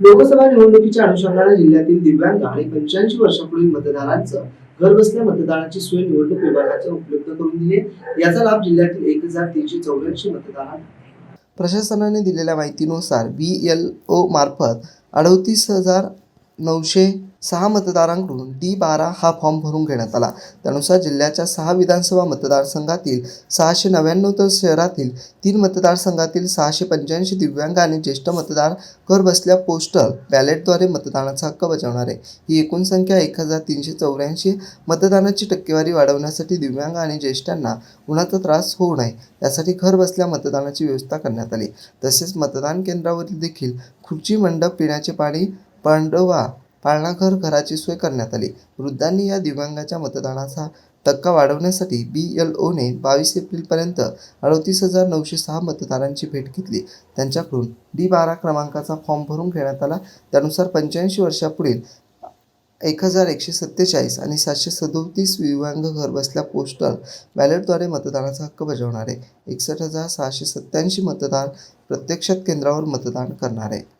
लोकसभा निवडणुकीच्या अनुषंगाने जिल्ह्यातील दिव्यांग आणि पंच्याऐंशी वर्षापूर्वी मतदारांचं घरबसल्या मतदानाची सोय निवडणूक विभागाच्या उपलब्ध करून दिली. याचा लाभ जिल्ह्यातील एक हजार तीनशे चौऱ्याऐंशी मतदारांना प्रशासनाने दिलेल्या माहितीनुसार बी एल ओ मार्फत अडतीस हजार नऊशे सहा मतदारांकडून डी बारा हा फॉर्म भरून घेण्यात आला. त्यानुसार जिल्ह्याच्या सहा विधानसभा मतदारसंघातील सहाशे नव्याण्णव तर शहरातील तीन मतदारसंघातील सहाशे पंच्याऐंशी दिव्यांग आणि ज्येष्ठ मतदार घर बसल्या पोस्टल बॅलेटद्वारे मतदानाचा हक्क बजावणार. आहे ही एकूण संख्या एक हजार तीनशे चौऱ्याऐंशी मतदानाची टक्केवारी वाढवण्यासाठी दिव्यांग आणि ज्येष्ठांना उन्हाचा त्रास होऊ नये यासाठी घर बसल्या मतदानाची व्यवस्था करण्यात आली. तसेच मतदान केंद्रावरील देखील खुर्ची मंडप पिण्याचे पाणी पांडवा पाळणाघर घराची सोय करण्यात आली. वृद्धांनी या दिव्यांगाच्या मतदानाचा टक्का वाढवण्यासाठी बी एल ओने बावीस एप्रिलपर्यंत अडतीस हजार नऊशे सहा मतदारांची भेट घेतली. त्यांच्याकडून डी बारा क्रमांकाचा फॉर्म भरून घेण्यात आला. त्यानुसार पंच्याऐंशी वर्षापुढील एक हजार एकशे सत्तेचाळीस आणि सातशे सदोतीस दिव्यांग घरबसल्या पोस्टल बॅलेटद्वारे मतदानाचा हक्क बजावणारे एकसष्ट हजार सहाशे सत्त्याऐंशी मतदार प्रत्यक्षात केंद्रावर मतदान करणार. आहे